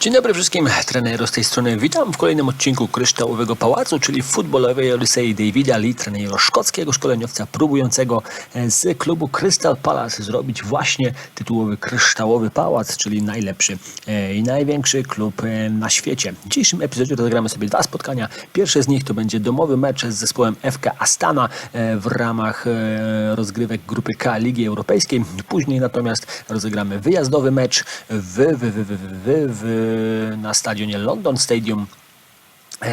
Dzień dobry wszystkim, trener z tej strony. Witam w kolejnym odcinku Kryształowego Pałacu, czyli futbolowej Odysei Davida Lee, trenera szkockiego szkoleniowca próbującego e, z klubu Crystal Palace zrobić właśnie tytułowy Kryształowy Pałac, czyli najlepszy e, i największy klub e, na świecie. W dzisiejszym epizodzie rozegramy sobie dwa spotkania. Pierwsze z nich to będzie domowy mecz z zespołem FK Astana w ramach rozgrywek grupy K Ligi Europejskiej. Później natomiast rozegramy wyjazdowy mecz w, w, w, w, w, w, na stadionie London Stadium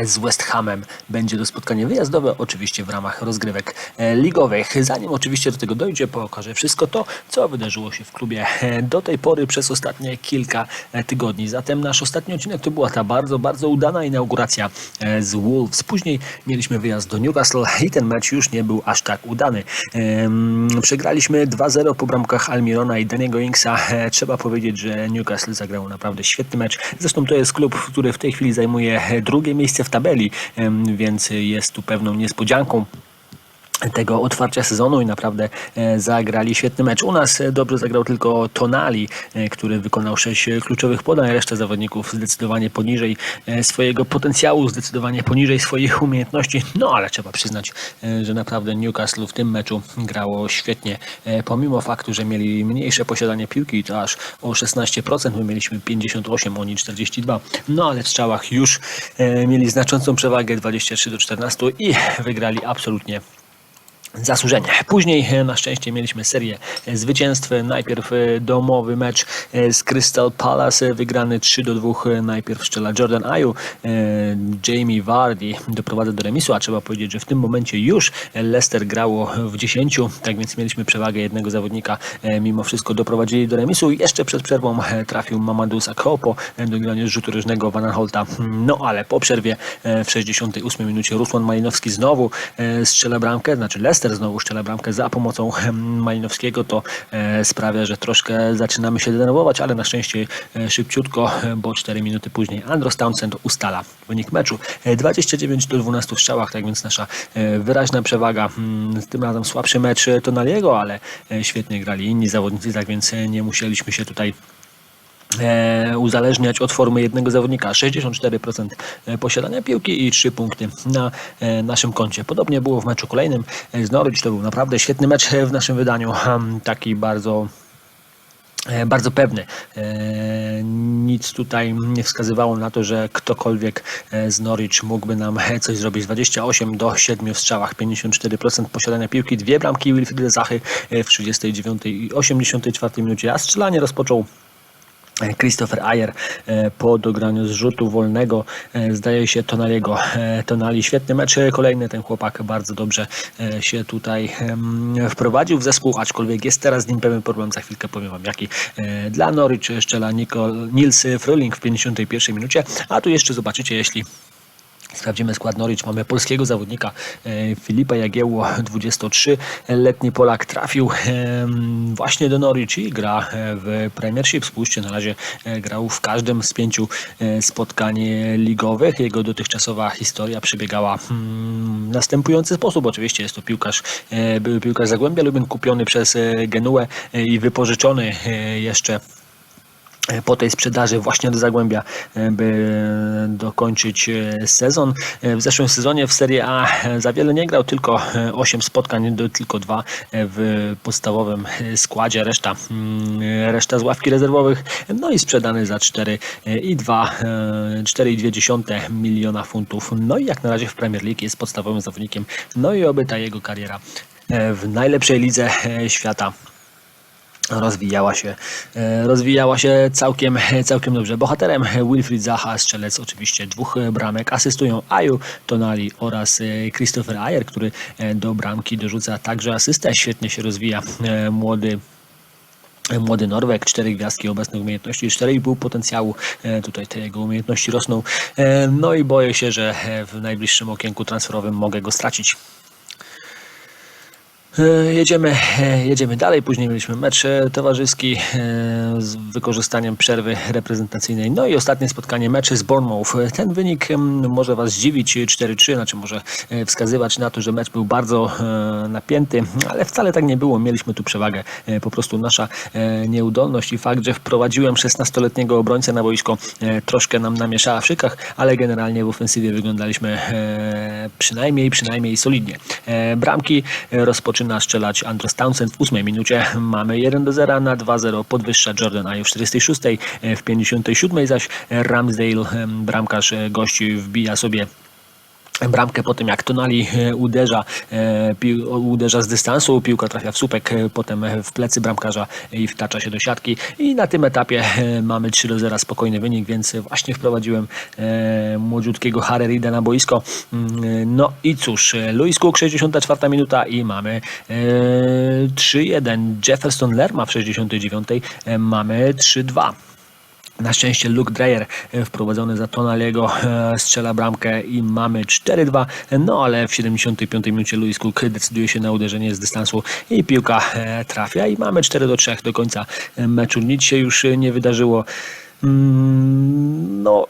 z West Hamem. Będzie to spotkanie wyjazdowe, oczywiście w ramach rozgrywek e, ligowych. Zanim oczywiście do tego dojdzie, pokażę wszystko to, co wydarzyło się w klubie e, do tej pory przez ostatnie kilka e, tygodni. Zatem nasz ostatni odcinek to była ta bardzo, bardzo udana inauguracja e, z Wolves. Później mieliśmy wyjazd do Newcastle i ten mecz już nie był aż tak udany. Przegraliśmy 2-0 po bramkach Almirona i Daniego Inksa. E, Trzeba powiedzieć, że Newcastle zagrał naprawdę świetny mecz. Zresztą to jest klub, który w tej chwili zajmuje e, drugie miejsce w tabeli, więc jest tu pewną niespodzianką tego otwarcia sezonu i naprawdę e, zagrali świetny mecz. U nas e, dobrze zagrał tylko Tonali, e, który wykonał sześć kluczowych podań, reszta zawodników zdecydowanie poniżej swojego potencjału, zdecydowanie poniżej swoich umiejętności, no ale trzeba przyznać, że naprawdę Newcastle w tym meczu grało świetnie, pomimo faktu, że mieli mniejsze posiadanie piłki, to aż o 16%, my mieliśmy 58, oni 42, no ale w strzałach już mieli znaczącą przewagę 23 do 14 i wygrali absolutnie zasłużenie. Później e, na szczęście mieliśmy serię e, zwycięstw. Najpierw e, domowy mecz z Crystal Palace, wygrany 3 do 2. E, Najpierw strzela Jordan e, Jamie Vardy doprowadza do remisu, a trzeba powiedzieć, że w tym momencie już Leicester grało w 10, tak więc mieliśmy przewagę jednego zawodnika, mimo wszystko doprowadzili do remisu. Jeszcze przed przerwą trafił Mamadou Sakho do grania z rzutu rożnego Van Holta. No ale po przerwie w 68 minucie Ruslan Malinowski znowu strzela bramkę, znaczy Leicester znowu strzela bramkę za pomocą em, Malinowskiego, to e, sprawia, że troszkę zaczynamy się denerwować, ale na szczęście e, szybciutko, e, bo 4 minuty później Andros Townsend ustala wynik meczu. E, 29 do 12 w strzałach, tak więc nasza wyraźna przewaga. Mm, Tym razem słabszy mecz Tonaliego, ale świetnie grali inni zawodnicy, tak więc nie musieliśmy się tutaj uzależniać od formy jednego zawodnika. 64% posiadania piłki i 3 punkty na e, naszym koncie. Podobnie było w meczu kolejnym e, z Norwich. To był naprawdę świetny mecz e, w naszym wydaniu. Taki bardzo e, bardzo pewny. E, Nic tutaj nie wskazywało na to, że ktokolwiek e, z Norwich mógłby nam e, coś zrobić. 28 do 7 w strzałach, 54% posiadania piłki, dwie bramki Wilfrieda Zachy e, w 39 i 84 minucie, a strzelanie rozpoczął Christopher Ayer e, po dograniu z rzutu wolnego e, zdaje się Tonaliego. E, Tonali świetny mecz kolejny, ten chłopak bardzo dobrze się tutaj wprowadził w zespół, aczkolwiek jest teraz z nim pewien problem, za chwilkę powiem wam jaki. Dla Norwich szczela Nicol, Nils Fröling w 51 minucie, a tu jeszcze zobaczycie, jeśli Sprawdzimy skład Norwich. Mamy polskiego zawodnika e, Filipa Jagiełło, 23-letni Polak, trafił em, właśnie do Norwich i gra e, w Premiership. Spójrzcie, na razie e, grał w każdym z pięciu e, spotkań ligowych. Jego dotychczasowa historia przebiegała mm, w następujący sposób. Oczywiście jest to piłkarz, e, były piłkarz Zagłębia Lubin, kupiony przez e, Genuę e, i wypożyczony e, jeszcze po tej sprzedaży właśnie do Zagłębia, e, by dokończyć e, sezon. E, W zeszłym sezonie w Serie A za wiele nie grał, tylko 8 spotkań, tylko dwa e, w podstawowym składzie, reszta, mm, reszta z ławki rezerwowych, no i sprzedany za 4 i 2, 4,2 miliona funtów. No i jak na razie w Premier League jest podstawowym zawodnikiem, no i oby ta jego kariera w najlepszej lidze świata rozwijała się, e, rozwijała się całkiem, całkiem dobrze. Bohaterem Wilfried Zaha, strzelec oczywiście dwóch bramek, asystują Aju, Tonali oraz e, Christopher Ayer, który e, do bramki dorzuca także asystę. Świetnie się rozwija młody Młody Norweg, cztery gwiazdki obecnych umiejętności, 4,5 potencjału. Tutaj te jego umiejętności rosną. No i boję się, że w najbliższym okienku transferowym mogę go stracić. E, Jedziemy, e, jedziemy dalej. Później mieliśmy mecz towarzyski e, z wykorzystaniem przerwy reprezentacyjnej. No i ostatnie spotkanie meczy z Bournemouth. Ten wynik może Was zdziwić 4-3, znaczy może wskazywać na to, że mecz był bardzo napięty, ale wcale tak nie było. Mieliśmy tu przewagę. Po prostu nasza nieudolność i fakt, że wprowadziłem 16-letniego obrońcę na boisko troszkę nam namieszała w szykach, ale generalnie w ofensywie wyglądaliśmy przynajmniej, przynajmniej solidnie. Bramki e, rozpoczyna strzelać Andros Townsend w 8 minucie. Mamy 1 do 0 na 2-0 podwyższa Jordan Ayew w 46, e, w 57 zaś Ramsdale, bramkarz e, gości wbija sobie bramkę po tym jak Tonali e, uderza, e, uderza z dystansu, piłka trafia w słupek, e, potem w plecy bramkarza i wtacza się do siatki i na tym etapie mamy 3 do 0 spokojny wynik, więc właśnie wprowadziłem młodziutkiego Harrerida na boisko. Mm, No i cóż, Luis Cook 64 minuta i mamy e, 3-1. Jefferson Lerma w 69 e, mamy 3-2. Na szczęście Luke Dreyer e, wprowadzony za Tonaliego e, strzela bramkę i mamy 4-2, no ale w 75 minucie Louis Cook decyduje się na uderzenie z dystansu i piłka e, trafia i mamy 4-3 do końca meczu. Nic się już nie wydarzyło. Mm, No,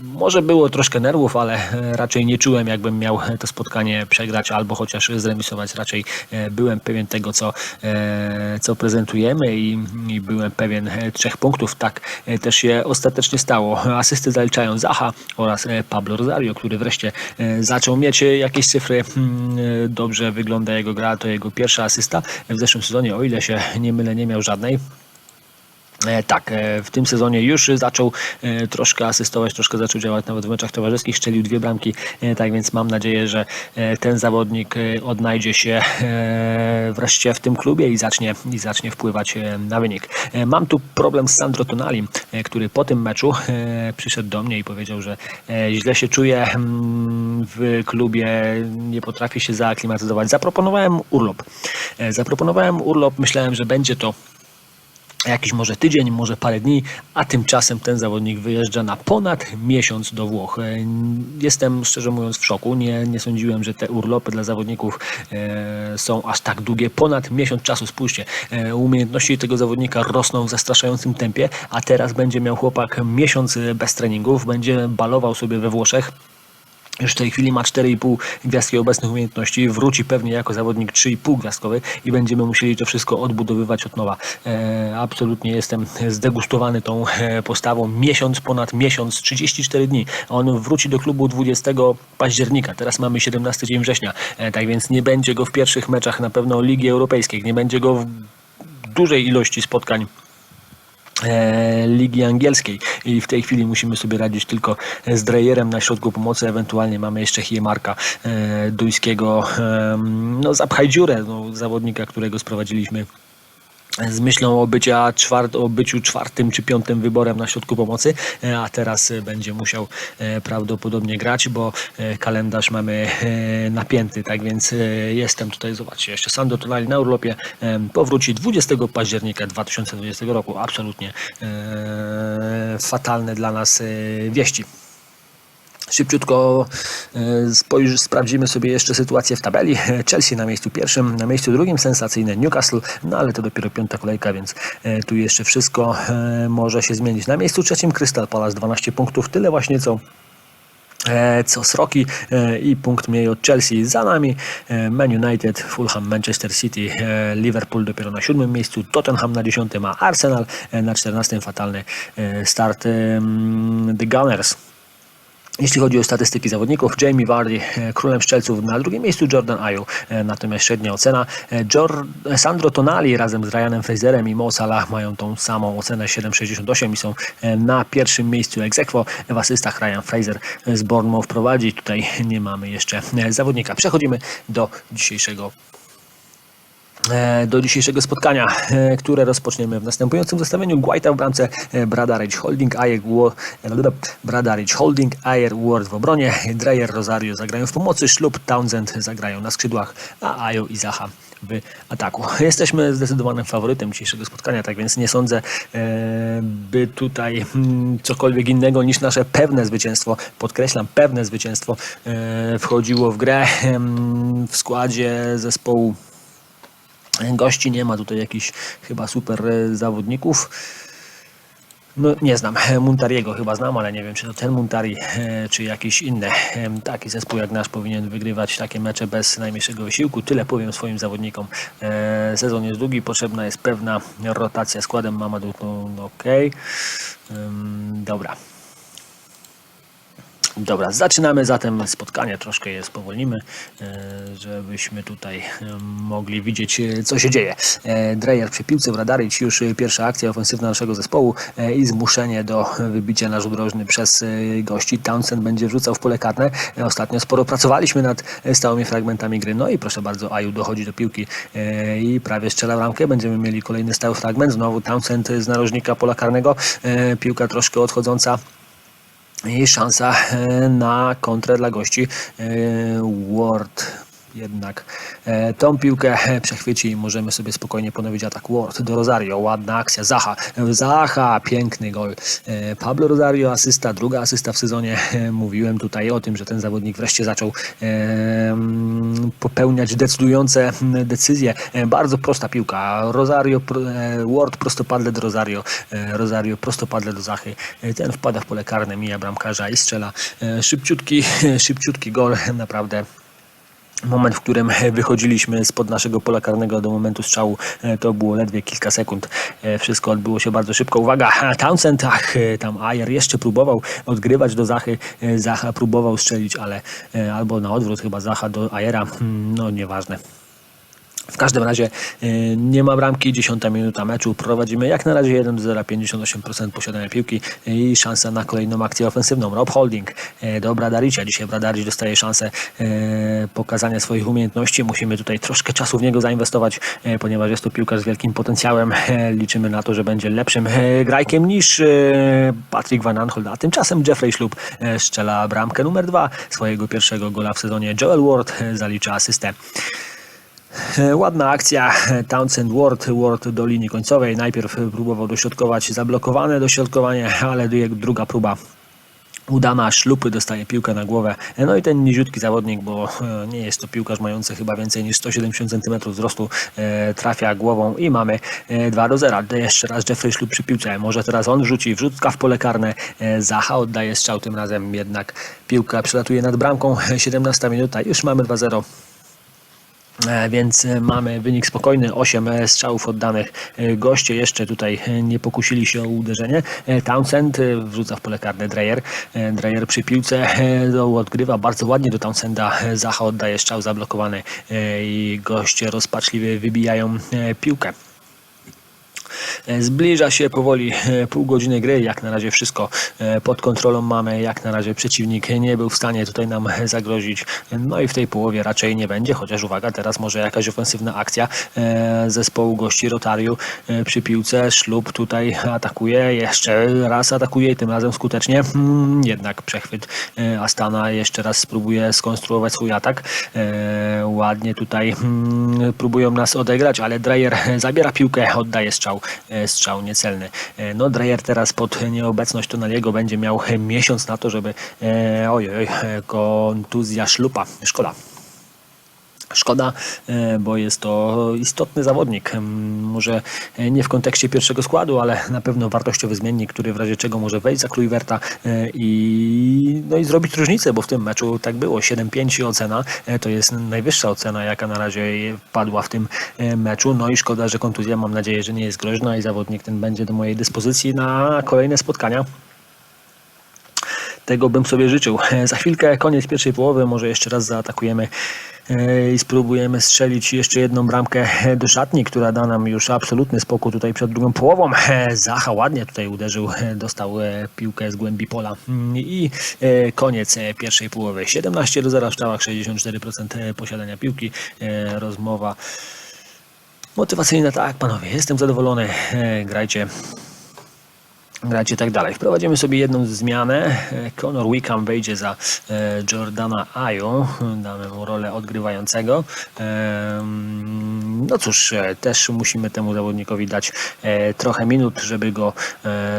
może było troszkę nerwów, ale e, raczej nie czułem, jakbym miał to spotkanie przegrać albo chociaż zremisować. Raczej e, byłem pewien tego, co, e, co prezentujemy i, i byłem pewien e, trzech punktów. Tak e, też się ostatecznie stało. Asysty zaliczają Zaha oraz e, Pablo Rosario, który wreszcie e, zaczął mieć e, jakieś cyfry. Mm, e, Dobrze wygląda jego gra, to jego pierwsza asysta. W zeszłym sezonie, o ile się nie mylę, nie miał żadnej. E, Tak, e, w tym sezonie już zaczął e, troszkę asystować, troszkę zaczął działać nawet w meczach towarzyskich, strzelił dwie bramki, tak więc mam nadzieję, że ten zawodnik odnajdzie się wreszcie w tym klubie i zacznie, i zacznie wpływać na wynik. Mam tu problem z Sandro Tonalim, e, który po tym meczu przyszedł do mnie i powiedział, że źle się czuje mm, w klubie, nie potrafi się zaaklimatyzować. Zaproponowałem urlop. Zaproponowałem urlop, myślałem, że będzie to jakiś może tydzień, może parę dni, a tymczasem ten zawodnik wyjeżdża na ponad miesiąc do Włoch. E, Jestem szczerze mówiąc w szoku. Nie, nie sądziłem, że te urlopy dla zawodników e, są aż tak długie. Ponad miesiąc czasu, spójrzcie. E, umiejętności tego zawodnika rosną w zastraszającym tempie, a teraz będzie miał chłopak miesiąc bez treningów, będzie balował sobie we Włoszech. Już w tej chwili ma 4,5 gwiazdki obecnych umiejętności, wróci pewnie jako zawodnik 3,5 gwiazdkowy i będziemy musieli to wszystko odbudowywać od nowa. E, absolutnie jestem zdegustowany tą e, postawą. Miesiąc, ponad miesiąc, 34 dni. On wróci do klubu 20 października, teraz mamy 17 dzień września, e, tak więc nie będzie go w pierwszych meczach na pewno Ligi Europejskiej, nie będzie go w dużej ilości spotkań Ligi Angielskiej. I w tej chwili musimy sobie radzić tylko z Drejerem na środku pomocy, ewentualnie mamy jeszcze Hiemarka e, Duńskiego, e, no zapchaj dziurę, no, zawodnika, którego sprowadziliśmy z myślą o, bycia czwart, o byciu czwartym czy piątym wyborem na środku pomocy, e, a teraz e, będzie musiał e, prawdopodobnie grać, bo kalendarz mamy napięty, tak więc jestem tutaj, zobaczcie, jeszcze Sando Tonali na urlopie powróci 20 października 2020 roku, absolutnie fatalne dla nas wieści. Szybciutko e, spojrzy, sprawdzimy sobie jeszcze sytuację w tabeli. Chelsea na miejscu pierwszym, na miejscu drugim sensacyjne Newcastle, no ale to dopiero piąta kolejka, więc e, tu jeszcze wszystko e, może się zmienić. Na miejscu trzecim Crystal Palace 12 punktów, tyle właśnie co co Sroki i punkt mniej od Chelsea. Za nami Man United, Fulham, Manchester City, Liverpool dopiero na siódmym miejscu, Tottenham na dziesiątym, a Arsenal na czternastym fatalny start The Gunners. Jeśli chodzi o statystyki zawodników, Jamie Vardy e, królem szczelców na drugim miejscu, Jordan Ayew e, natomiast średnia ocena. E, Sandro Tonali razem z Ryanem Fraserem i Mo Salah mają tą samą ocenę 7,68 i są na pierwszym miejscu ex aequo. W asystach Ryan Fraser z Bournemouth prowadzi. Tutaj nie mamy jeszcze zawodnika. Przechodzimy do dzisiejszego do dzisiejszego spotkania, e, które rozpoczniemy w następującym zestawieniu. Guaita w bramce, e, Bradaric Holding, Ayer, e, Holding, Ayer Ward w obronie, Dreyer Rosario zagrają w pomocy, Ślub Townsend zagrają na skrzydłach, a Ayo i Zaha w ataku. Jesteśmy zdecydowanym faworytem dzisiejszego spotkania, tak więc nie sądzę, e, by tutaj mm, cokolwiek innego niż nasze pewne zwycięstwo, podkreślam, pewne zwycięstwo e, wchodziło w grę w składzie zespołu Gości nie ma tutaj jakichś chyba super e, zawodników. No nie znam, e, Muntariego chyba znam, ale nie wiem czy to ten Muntari, e, czy jakiś inny. Taki zespół jak nasz powinien wygrywać takie mecze bez najmniejszego wysiłku. Tyle powiem swoim zawodnikom. Sezon jest długi, potrzebna jest pewna rotacja składem Mamadou, no, no okej. Ym, Dobra. Dobra, zaczynamy zatem spotkanie, troszkę je spowolnimy, e, żebyśmy tutaj e, mogli widzieć, e, co się dzieje. Dreyer przy piłce, Wradaric, już e, pierwsza akcja ofensywna naszego zespołu i zmuszenie do wybicia na rzut rożny przez gości. Townsend będzie wrzucał w pole karne. Ostatnio sporo pracowaliśmy nad stałymi fragmentami gry, no i proszę bardzo, Aju dochodzi do piłki i prawie strzela w ramkę. Będziemy mieli kolejny stały fragment, znowu Townsend z narożnika pola karnego, piłka troszkę odchodząca i szansa e, na kontrę dla gości. E, Ward jednak e, tą piłkę e, przechwyci i możemy sobie spokojnie ponowić atak Ward do Rosario. Ładna akcja. Zacha. Zacha. Piękny gol. E, Pablo Rosario asysta. Druga asysta w sezonie. Mówiłem tutaj o tym, że ten zawodnik wreszcie zaczął popełniać decydujące decyzje. Bardzo prosta piłka. Rosario, Ward prostopadle do Rosario. Rosario prostopadle do Zachy. Ten wpada w pole karne, mija bramkarza i strzela. Szybciutki, szybciutki gol. Naprawdę Moment, w którym wychodziliśmy spod naszego pola karnego do momentu strzału, e, to było ledwie kilka sekund. E, Wszystko odbyło się bardzo szybko. Uwaga, Townsend, ach, e, tam Ayer jeszcze próbował odgrywać do Zachy. E, Zacha próbował strzelić, ale e, albo na odwrót chyba Zacha do Ayera. Hmm, No nieważne. W każdym razie e, nie ma bramki, 10 minuta meczu. Prowadzimy jak na razie 1 do 0, 58% posiadania piłki i szansa na kolejną akcję ofensywną. Rob Holding e, do Bradaricia. Dzisiaj Bradaric dostaje szansę e, pokazania swoich umiejętności. Musimy tutaj troszkę czasu w niego zainwestować, ponieważ jest to piłkarz z wielkim potencjałem. Liczymy na to, że będzie lepszym grajkiem niż Patrick Van Aanholt. A tymczasem Jeffrey Ślub strzela bramkę numer dwa swojego pierwszego gola w sezonie. Joel Ward zalicza asystę. E, Ładna akcja. Townsend Ward, Ward do linii końcowej. Najpierw próbował dośrodkować zablokowane dośrodkowanie, ale druga próba udana. Szlupy dostaje piłkę na głowę. E, No i ten niziutki zawodnik, bo e, nie jest to piłkarz mający chyba więcej niż 170 cm wzrostu, e, trafia głową i mamy e, 2 do 0. Jeszcze raz Jeffrey Ślub przy piłce. Może teraz on rzuci wrzutka w pole karne. E, Zacha oddaje strzał tym razem, jednak piłka przelatuje nad bramką. 17 minuta, już mamy 2-0. E, Więc e, mamy wynik spokojny, 8 e, strzałów oddanych. Goście jeszcze tutaj nie pokusili się o uderzenie. Townsend wrzuca w pole karne Dreyer. Dreyer przy piłce odgrywa bardzo ładnie do Townsenda. Zacha oddaje strzał zablokowany i goście rozpaczliwie wybijają piłkę. E, Zbliża się powoli e, pół godziny gry. Jak na razie wszystko e, pod kontrolą mamy. Jak na razie przeciwnik nie był w stanie tutaj nam zagrozić. No i w tej połowie raczej nie będzie, chociaż uwaga, teraz może jakaś ofensywna akcja zespołu gości Rotariu przy piłce. Szlub tutaj atakuje, jeszcze raz atakuje i tym razem skutecznie. Hmm, Jednak przechwyt Astana jeszcze raz spróbuje skonstruować swój atak. Ładnie tutaj hmm, próbują nas odegrać, ale Dreyer zabiera piłkę, oddaje strzał, e, strzał niecelny. E, No Dreyer teraz pod nieobecność Tonaliego będzie miał miesiąc na to, żeby e, oj, kontuzja szlupa, szkoda. Szkoda, e, bo jest to istotny zawodnik. Może e, nie w kontekście pierwszego składu, ale na pewno wartościowy zmiennik, który w razie czego może wejść za Kluiverta e, i, no i zrobić różnicę, bo w tym meczu tak było. 7-5 ocena to jest najwyższa ocena, jaka na razie padła w tym meczu. No i szkoda, że kontuzja mam nadzieję, że nie jest groźna i zawodnik ten będzie do mojej dyspozycji na kolejne spotkania. Tego bym sobie życzył. Za chwilkę koniec pierwszej połowy, może jeszcze raz zaatakujemy i spróbujemy strzelić jeszcze jedną bramkę do szatni, która da nam już absolutny spokój tutaj przed drugą połową. E, Zacha ładnie tutaj uderzył, e, dostał e, piłkę z głębi pola Mm, i e, koniec e, pierwszej połowy. 17 do 0 w strzałach, 64% posiadania piłki. E, Rozmowa motywacyjna, tak panowie, jestem zadowolony, E, grajcie grać i tak dalej. Wprowadzimy sobie jedną zmianę. E, Conor Wickham wejdzie za e, Jordana Ayu. Damy mu rolę odgrywającego. No cóż, e, też musimy temu zawodnikowi dać trochę minut, żeby go,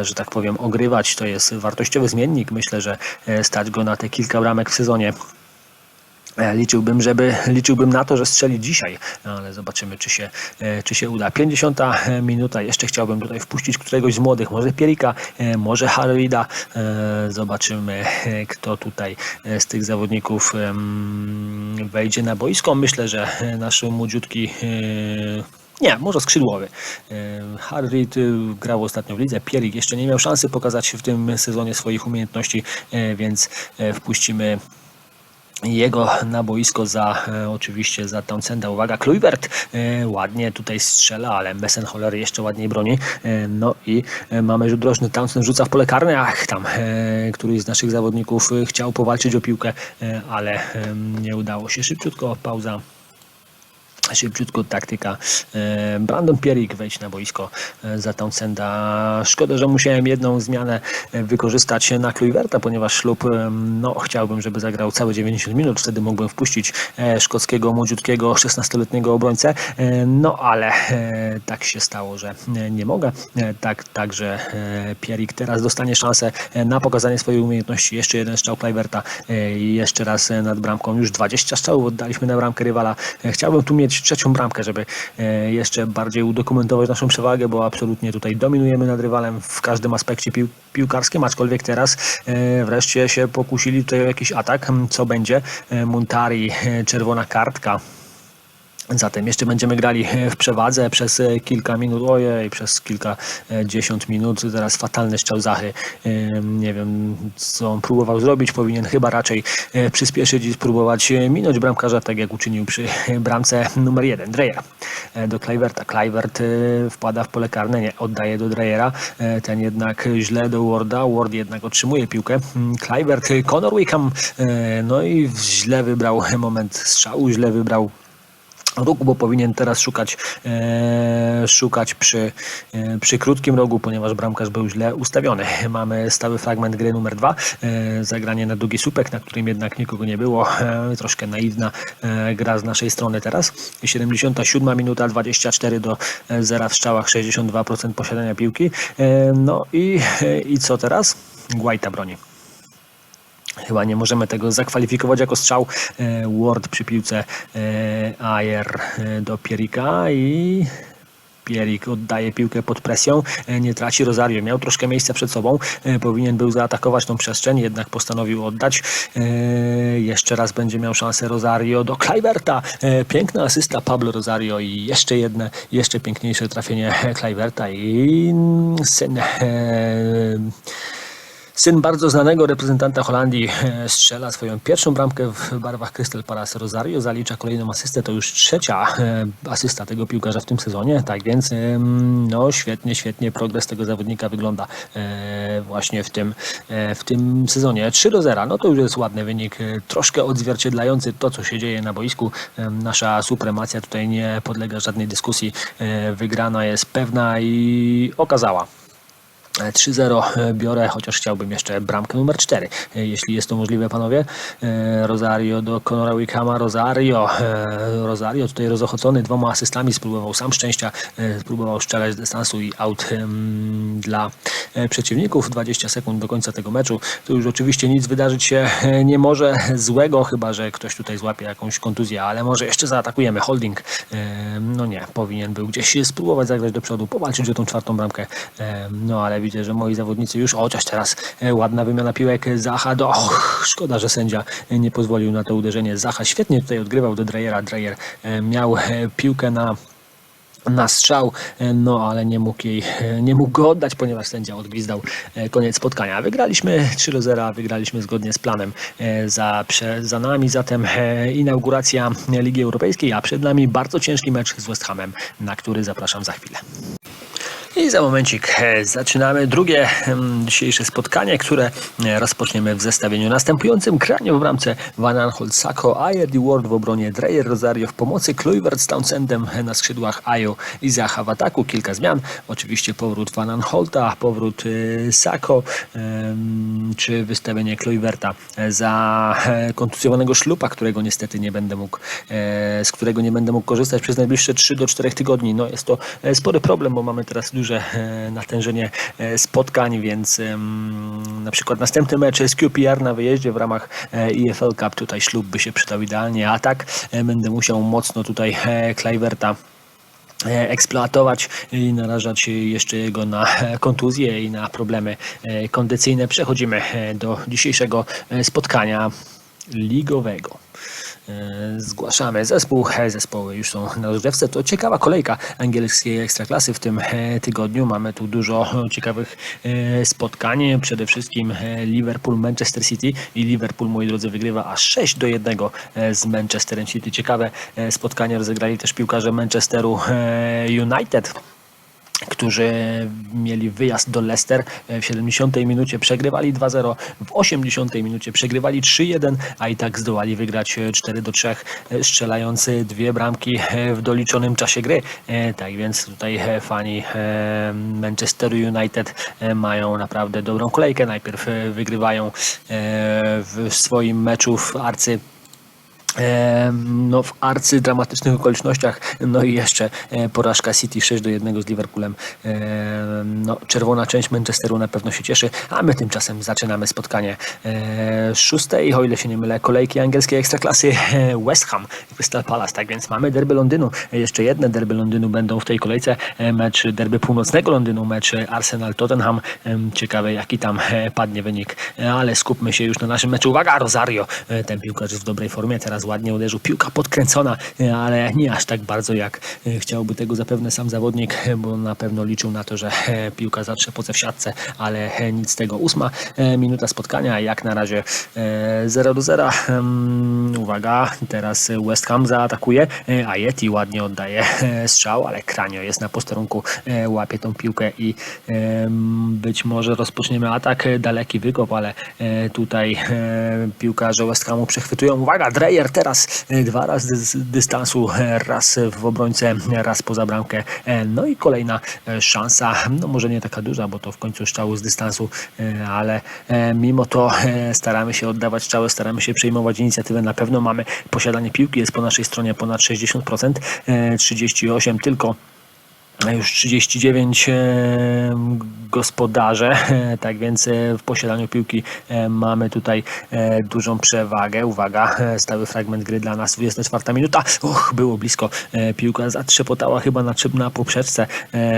że tak powiem, ogrywać. To jest wartościowy zmiennik. Myślę, że stać go na te kilka bramek w sezonie. E, Liczyłbym, żeby, liczyłbym na to, że strzeli dzisiaj, ale zobaczymy, czy się, e, czy się uda. 50 minuta, jeszcze chciałbym tutaj wpuścić któregoś z młodych, może Pierika, e, może Harrida. E, Zobaczymy, e, kto tutaj e, z tych zawodników wejdzie na boisko. Myślę, że e, nasz młodziutki e, nie, może skrzydłowy. E, Harrid y, grał ostatnio w lidze. Pierik jeszcze nie miał szansy pokazać w tym sezonie swoich umiejętności, e, więc e, wpuścimy jego na boisko za e, oczywiście za Townsenda. Uwaga, Kluivert e, ładnie tutaj strzela, ale Messenholler jeszcze ładniej broni. E, no i mamy rzut rożny. Townsend rzuca w pole karne. Ach, tam któryś z naszych zawodników chciał powalczyć o piłkę, ale nie udało się. Szybciutko pauza. Szybciutko taktyka. E, Brandon Pierik wejść na boisko e, za Townsenda. Szkoda, że musiałem jedną zmianę e, wykorzystać na Kluiverta, ponieważ ślub, no chciałbym, żeby zagrał całe 90 minut, wtedy mógłbym wpuścić szkockiego, młodziutkiego, 16-letniego obrońcę, no ale tak się stało, że nie mogę. Tak, także Pierik teraz dostanie szansę na pokazanie swojej umiejętności. Jeszcze jeden strzał Kluiverta jeszcze raz nad bramką. Już 20 strzałów oddaliśmy na bramkę rywala. Chciałbym tu mieć trzecią bramkę, żeby e, jeszcze bardziej udokumentować naszą przewagę, bo absolutnie tutaj dominujemy nad rywalem w każdym aspekcie pił piłkarskim, aczkolwiek teraz e, wreszcie się pokusili tutaj o jakiś atak. Co będzie? E, Muntari, e, czerwona kartka. Zatem jeszcze będziemy grali w przewadze przez e, kilka minut, ojej, przez kilkadziesiąt minut. Teraz fatalny strzał Zachy. E, Nie wiem, co on próbował zrobić. Powinien chyba raczej e, przyspieszyć i spróbować e, minąć bramkarza, tak jak uczynił przy e, bramce numer jeden, Dreyer. E, Do Kluiverta. Kluivert e, wpada w pole karne, nie, oddaje do Dreyera. E, Ten jednak źle do Warda. Ward jednak otrzymuje piłkę. Mm, Kluivert, e, Conor Wickham, e, no i źle wybrał moment strzału, źle wybrał rogu, bo powinien teraz szukać, e, szukać przy, e, przy krótkim rogu, ponieważ bramkarz był źle ustawiony. Mamy stały fragment gry numer dwa, e, zagranie na długi słupek, na którym jednak nikogo nie było. E, troszkę naiwna e, gra z naszej strony teraz. 77 minuta, 24 do 0 w strzałach, 62% posiadania piłki. E, no i, e, i co teraz? Guaita broni. Chyba nie możemy tego zakwalifikować jako strzał. E, Ward przy piłce e, Ayer e, do Pierika i Pierik oddaje piłkę pod presją, nie traci Rosario. Miał troszkę miejsca przed sobą, powinien był zaatakować tą przestrzeń, jednak postanowił oddać. Jeszcze raz będzie miał szansę Rosario do Kluiverta. E, Piękna asysta Pablo Rosario i jeszcze jedne, jeszcze piękniejsze trafienie Kluiverta i syn Syn bardzo znanego reprezentanta Holandii e, strzela swoją pierwszą bramkę w barwach Crystal Palace Rosario, zalicza kolejną asystę, to już trzecia e, asysta tego piłkarza w tym sezonie, tak więc no świetnie, świetnie progres tego zawodnika wygląda e, właśnie w tym, w tym sezonie. 3 do 0, no to już jest ładny wynik, troszkę odzwierciedlający to, co się dzieje na boisku. Nasza supremacja tutaj nie podlega żadnej dyskusji, wygrana jest pewna i okazała. 3-0 biorę, chociaż chciałbym jeszcze bramkę numer 4, jeśli jest to możliwe, panowie. E, Rosario do Conora Wickhama. Rosario, e, Rosario tutaj rozochocony dwoma asystami, spróbował sam szczęścia, e, spróbował strzelać z dystansu i out dla e, przeciwników. 20 sekund do końca tego meczu. Tu już oczywiście nic wydarzyć się e, nie może złego, chyba że ktoś tutaj złapie jakąś kontuzję, ale może jeszcze zaatakujemy. Holding, e, no nie, powinien był gdzieś spróbować zagrać do przodu, powalczyć o tą czwartą bramkę, e, no ale widzę, że moi zawodnicy już, chociaż teraz e, ładna wymiana piłek Zacha do, och, szkoda, że sędzia nie pozwolił na to uderzenie. Zacha świetnie tutaj odgrywał do Dreyera, Dreyer e, miał e, piłkę na na strzał, no ale nie mógł jej, nie mógł go oddać, ponieważ sędzia odgwizdał koniec spotkania. Wygraliśmy 3 do 0, wygraliśmy zgodnie z planem za, za nami, zatem inauguracja Ligi Europejskiej, a przed nami bardzo ciężki mecz z West Hamem, na który zapraszam za chwilę. I za momencik e, zaczynamy drugie dzisiejsze spotkanie, które e, rozpoczniemy w zestawieniu następującym. Granie w bramce Van Aanholt, Sako, Ayer Ward w obronie, Dreyer, Rosario w pomocy, Kluivert z Townsendem na skrzydłach, Ayo i Zaha w ataku. Kilka zmian. Oczywiście powrót Van Aanholta, powrót e, Sako, czy wystawienie Kluiverta za kontuzjowanego szlupa, którego niestety nie będę mógł, z którego nie będę mógł korzystać przez najbliższe 3 do 4 tygodni. No jest to spory problem, bo mamy teraz duże e, natężenie e, spotkań, więc na przykład następny mecz z QPR na wyjeździe w ramach e, EFL Cup, tutaj ślub by się przydał idealnie, a tak e, będę musiał mocno tutaj e, Kluiverta e, eksploatować i narażać jeszcze jego na e, kontuzje i na problemy e, kondycyjne. Przechodzimy e, do dzisiejszego e, spotkania ligowego. E, Zgłaszamy zespół, zespoły już są na rozgrzewce. To ciekawa kolejka angielskiej ekstraklasy w tym tygodniu. Mamy tu dużo ciekawych e, spotkań. Przede wszystkim Liverpool, Manchester City i Liverpool, moi drodzy, wygrywa aż 6 do 1 e, z Manchesterem City. Ciekawe spotkanie rozegrali też piłkarze Manchesteru United którzy mieli wyjazd do Leicester w 70 minucie przegrywali 2-0, w 80 minucie przegrywali 3-1, a i tak zdołali wygrać 4-3, strzelając dwie bramki w doliczonym czasie gry. E, Tak więc tutaj e, fani e, Manchesteru United e, mają naprawdę dobrą kolejkę. Najpierw e, wygrywają e, w swoim meczu w Arcy no, w arcydramatycznych okolicznościach, no i jeszcze e, porażka City 6 do 1 z Liverpoolem. Em, No, czerwona część Manchesteru na pewno się cieszy, a my tymczasem zaczynamy spotkanie e, szóstej, o ile się nie mylę, kolejki angielskiej ekstraklasy e, West Ham Crystal Palace. Tak więc mamy derby Londynu, jeszcze jedne derby Londynu będą w tej kolejce, mecz derby północnego Londynu, mecz Arsenal-Tottenham. Ciekawe jaki tam padnie wynik, ale skupmy się już na naszym meczu. Uwaga, Rosario, ten piłkarz jest w dobrej formie, teraz ładnie uderzył, piłka podkręcona, ale nie aż tak bardzo jak e, chciałby tego zapewne sam zawodnik, e, bo na pewno liczył na to, że e, piłka zatrze poce w siatce, ale nic z tego. Ósma minuta spotkania, jak na razie e, 0 do 0. Em, Uwaga, teraz West Ham zaatakuje, a Yeti ładnie oddaje strzał, ale Kranio jest na posterunku, łapie tą piłkę i być może rozpoczniemy atak, daleki wykop, ale tutaj piłkarze West Hamu przechwytują. Uwaga, Dreyer teraz e, dwa razy z dystansu, e, raz w obrońcę, raz poza bramkę. E, No i kolejna szansa, no może nie taka duża, bo to w końcu strzał z dystansu, ale mimo to staramy się oddawać strzały, staramy się przejmować inicjatywę. Na pewno mamy posiadanie piłki, jest po naszej stronie ponad 60%, e, 38 tylko już 39 e, gospodarze, tak więc e, w posiadaniu piłki e, mamy tutaj dużą przewagę. Uwaga, stały fragment gry dla nas, 24 minuta. Och, było blisko. Piłka zatrzepotała chyba na, na poprzeczce,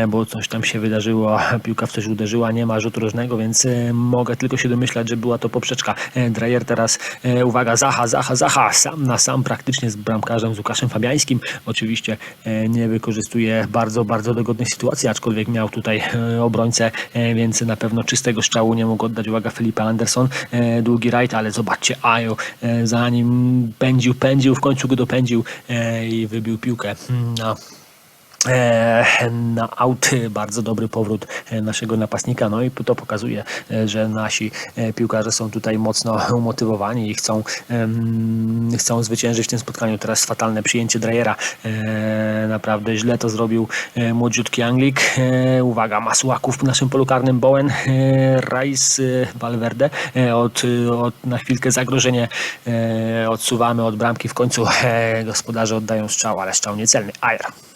bo coś tam się wydarzyło. Piłka w coś uderzyła, nie ma rzutu rożnego, więc mogę tylko się domyślać, że była to poprzeczka. Dreyer teraz, uwaga, Zacha, Zacha, Zacha, sam na sam praktycznie z bramkarzem, z Łukaszem Fabiańskim. Oczywiście nie wykorzystuje bardzo, bardzo dogodnej sytuacji, aczkolwiek miał tutaj e, obrońcę, e, więc na pewno czystego strzału nie mógł oddać. Uwaga, Felipe Anderson, e, długi rajd, ale zobaczcie, Ajo e, za nim pędził, pędził, w końcu go dopędził i wybił piłkę na e, na aut. Bardzo dobry powrót e, naszego napastnika. No i to pokazuje, e, że nasi e, piłkarze są tutaj mocno umotywowani i chcą, chcą zwyciężyć w tym spotkaniu. Teraz fatalne przyjęcie Dreyera. E, Naprawdę źle to zrobił e, młodziutki Anglik. E, Uwaga, Masłaków w naszym polu karnym. Bowen, e, Rice, e, Valverde. E, Od, od, na chwilkę zagrożenie e, odsuwamy od bramki. W końcu e, gospodarze oddają strzał, ale strzał niecelny. Ayer e,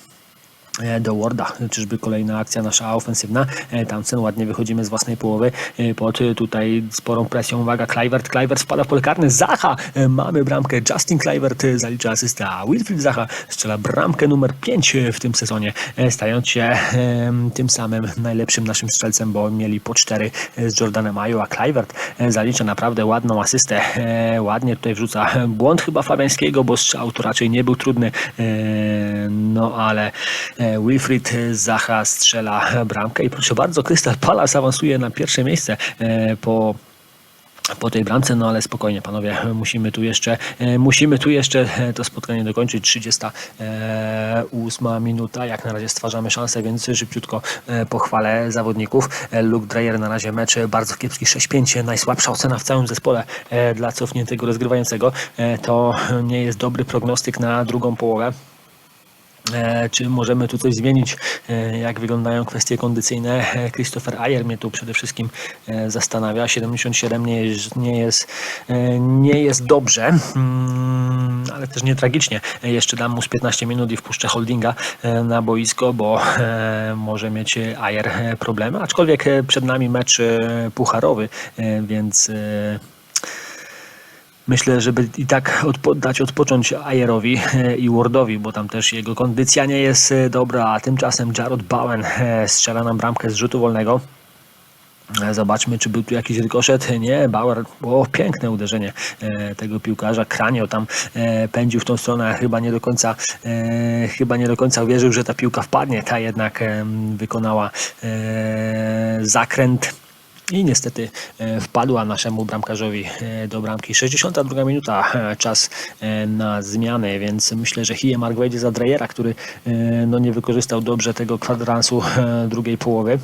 do Warda. Czyżby kolejna akcja nasza ofensywna. E, Tamten ładnie wychodzimy z własnej połowy e, pod e, tutaj sporą presją. Uwaga, Kluivert, Kluivert wpada w pole karne. Zacha! E, Mamy bramkę. Justin Kluivert e, zalicza asystę, a Wilfried Zacha strzela bramkę numer 5 w tym sezonie, e, stając się e, tym samym najlepszym naszym strzelcem, bo mieli po 4 z Jordanem Ayo, a Kluivert e, zalicza naprawdę ładną asystę. E, Ładnie tutaj wrzuca błąd chyba Fabiańskiego, bo strzał to raczej nie był trudny. E, No ale e, Wilfried Zacha strzela bramkę i proszę bardzo, Crystal Palace awansuje na pierwsze miejsce e, po po tej bramce, no ale spokojnie panowie, musimy tu jeszcze e, musimy tu jeszcze e, to spotkanie dokończyć. 38 minuta, jak na razie stwarzamy szansę, więc szybciutko e, pochwalę zawodników. E, Luke Dreyer na razie mecz bardzo kiepski 6-5, najsłabsza ocena w całym zespole e, dla cofniętego rozgrywającego. E, To nie jest dobry prognostyk na drugą połowę. E, Czy możemy tu coś zmienić? E, Jak wyglądają kwestie kondycyjne? E, Christopher Ayer mnie tu przede wszystkim zastanawia. 77 nie jest, nie jest, nie jest dobrze, mm, ale też nie tragicznie. Jeszcze dam mu z 15 minut i wpuszczę holdinga na boisko, bo może mieć Ayer problemy. Aczkolwiek przed nami mecz pucharowy, więc Myślę, żeby i tak odpo- dać odpocząć Ayerowi e, i Wardowi, bo tam też jego kondycja nie jest e, dobra, a tymczasem Jarrod Bowen e, strzela nam bramkę z rzutu wolnego. Zobaczmy, czy był tu jakiś rykoszet. Nie, Bauer, o, piękne uderzenie tego piłkarza. Kranio tam pędził w tą stronę, chyba nie do końca, chyba nie do końca uwierzył, że ta piłka wpadnie. Ta jednak wykonała zakręt. I niestety e, wpadła naszemu bramkarzowi e, do bramki. 62 minuta, e, czas na zmiany, więc myślę, że Hiemark wejdzie za Drejera, który no, nie wykorzystał dobrze tego kwadransu drugiej połowy.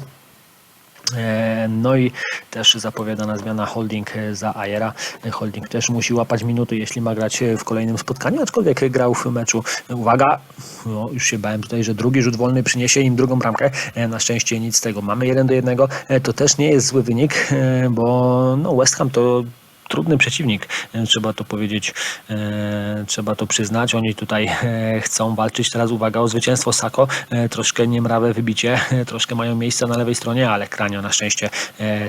E, No i też zapowiadana zmiana holding e, za Ayera. E, Holding też musi łapać minuty, jeśli ma grać e, w kolejnym spotkaniu, aczkolwiek grał w meczu. E, Uwaga, no, już się bałem tutaj, że drugi rzut wolny przyniesie im drugą bramkę. E, Na szczęście nic z tego. Mamy 1 do 1. To też nie jest zły wynik, e, bo no West Ham to trudny przeciwnik, e, trzeba to powiedzieć, e, trzeba to przyznać. Oni tutaj e, chcą walczyć teraz, uwaga, o zwycięstwo Sako, troszkę niemrawe wybicie, troszkę mają miejsca na lewej stronie, ale Kranio na szczęście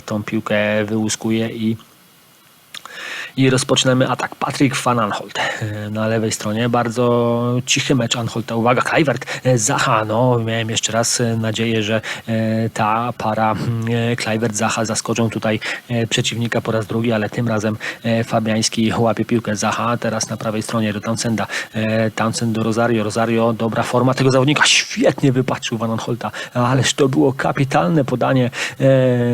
tą piłkę wyłuskuje i i rozpoczynamy atak. Patryk Van Anholt e, na lewej stronie. Bardzo cichy mecz Anholta. Uwaga, Kluivert, e, Zaha. No, miałem jeszcze raz e, nadzieję, że ta para e, Kluivert, Zaha zaskoczą tutaj przeciwnika po raz drugi, ale tym razem Fabiański łapie piłkę. Zaha teraz na prawej stronie do Townsenda. Townsend do Rosario. Rosario, dobra forma tego zawodnika. Świetnie wypatrzył Van Anholta, ależ to było kapitalne podanie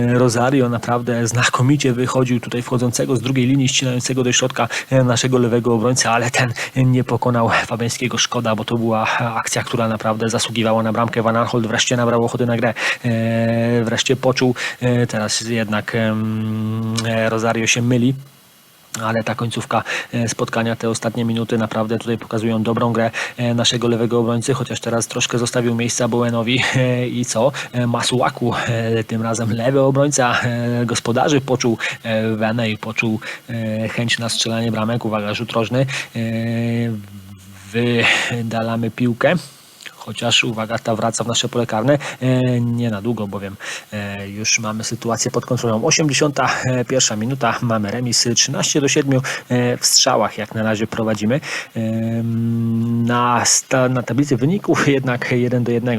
Rosario. Naprawdę znakomicie wychodził tutaj wchodzącego z drugiej linii, ścinającego do środka e, naszego lewego obrońcę, ale ten nie pokonał Fabiańskiego. Szkoda, bo to była akcja, która naprawdę zasługiwała na bramkę. Van Aanholt wreszcie nabrał ochoty na grę. E, Wreszcie poczuł. E, Teraz jednak Rosario się myli. Ale ta końcówka e, spotkania, te ostatnie minuty naprawdę tutaj pokazują dobrą grę e, naszego lewego obrońcy, chociaż teraz troszkę zostawił miejsca Bowenowi e, i co? Masuaku, e, tym razem lewy obrońca gospodarzy poczuł wenę i poczuł chęć na strzelanie bramek. Uwaga, rzut rożny. Wydalamy piłkę. Chociaż uwaga, ta wraca w nasze pole karne. E, nie na długo, bowiem e, już mamy sytuację pod kontrolą. 81 minuta, mamy remis 13 do 7 e, w strzałach, jak na razie prowadzimy. Na, na tablicy wyników jednak 1 do 1.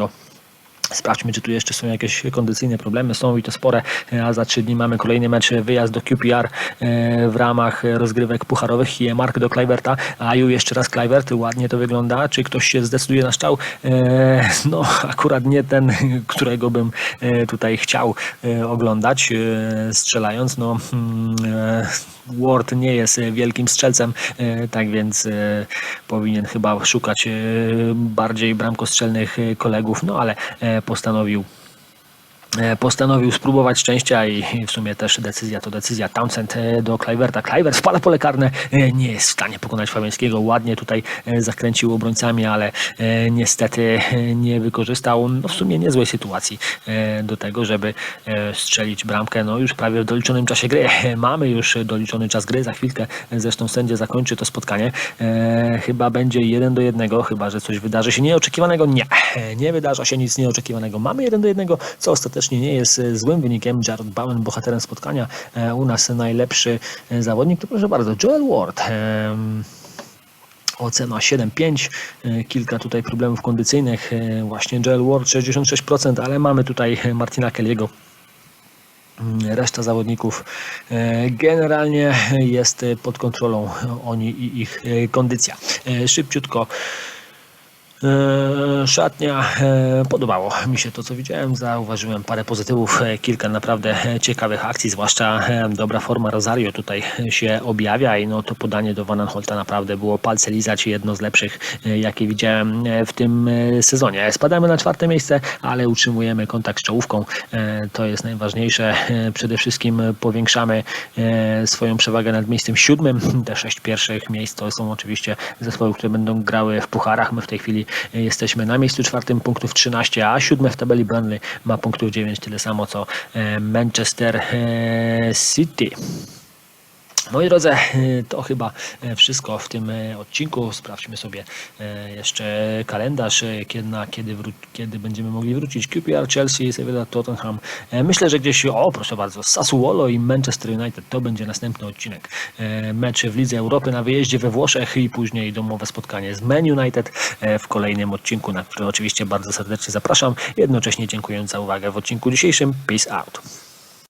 Sprawdźmy, czy tu jeszcze są jakieś kondycyjne problemy. Są i to spore, a za trzy dni mamy kolejny mecz, wyjazd do QPR e, w ramach rozgrywek pucharowych i Mark do Kluiverta. A ju jeszcze raz Kluivert, ładnie to wygląda. Czy ktoś się zdecyduje na szczał? E, No, akurat nie ten, którego bym e, tutaj chciał oglądać, strzelając. No, mm, e, Ward nie jest wielkim strzelcem, e, tak więc e, powinien chyba szukać e, bardziej bramkostrzelnych e, kolegów, no ale e, postanowił e, postanowił spróbować szczęścia i w sumie też decyzja to decyzja Townsend e, do Kluiverta. Kluivert wpada pole karne, e, nie jest w stanie pokonać Fabiańskiego. Ładnie tutaj e, zakręcił obrońcami, ale e, niestety e, nie wykorzystał no, w sumie niezłej sytuacji e, do tego, żeby e, strzelić bramkę. No już prawie w doliczonym czasie gry. Mamy już doliczony czas gry. Za chwilkę e, zresztą sędzia zakończy to spotkanie. E, Chyba będzie 1 do 1, chyba że coś wydarzy się nieoczekiwanego. Nie, e, nie wydarza się nic nieoczekiwanego. Mamy 1 do 1, co ostatecznie nie jest e, złym wynikiem. Jared Bowen, bohaterem spotkania, e, u nas najlepszy e, zawodnik, to proszę bardzo, Joel Ward. Ocena 7,5, e, kilka tutaj problemów kondycyjnych. Właśnie Joel Ward 66%, ale mamy tutaj Martina Kelly'ego. Mm, Reszta zawodników generalnie jest pod kontrolą oni i ich kondycja. Szybciutko Szatnia, e, podobało mi się to, co widziałem. Zauważyłem parę pozytywów, e, kilka naprawdę e, ciekawych akcji, zwłaszcza e, dobra forma Rosario tutaj się objawia i no to podanie do Van Aanholta naprawdę było palce lizać, jedno z lepszych, e, jakie widziałem e, w tym e, sezonie. Spadamy na czwarte miejsce, ale utrzymujemy kontakt z czołówką. E, To jest najważniejsze. E, Przede wszystkim powiększamy e, swoją przewagę nad miejscem siódmym. Te sześć pierwszych miejsc to są oczywiście zespoły, które będą grały w pucharach. My w tej chwili e, jesteśmy na miejscu czwartym, punktów 13, a siódme w tabeli Burnley ma punktów 9, tyle samo co e, Manchester e, City. Moi drodzy, to chyba e, wszystko w tym e, odcinku. Sprawdźmy sobie jeszcze kalendarz, kiedy, na, kiedy, kiedy będziemy mogli wrócić. QPR, Chelsea, Sevilla, Tottenham. Myślę, że gdzieś, o proszę bardzo, Sassuolo i Manchester United to będzie następny odcinek. Mecz w Lidze Europy na wyjeździe we Włoszech i później domowe spotkanie z Man United w kolejnym odcinku, na który oczywiście bardzo serdecznie zapraszam. Jednocześnie dziękuję za uwagę w odcinku dzisiejszym. Peace out.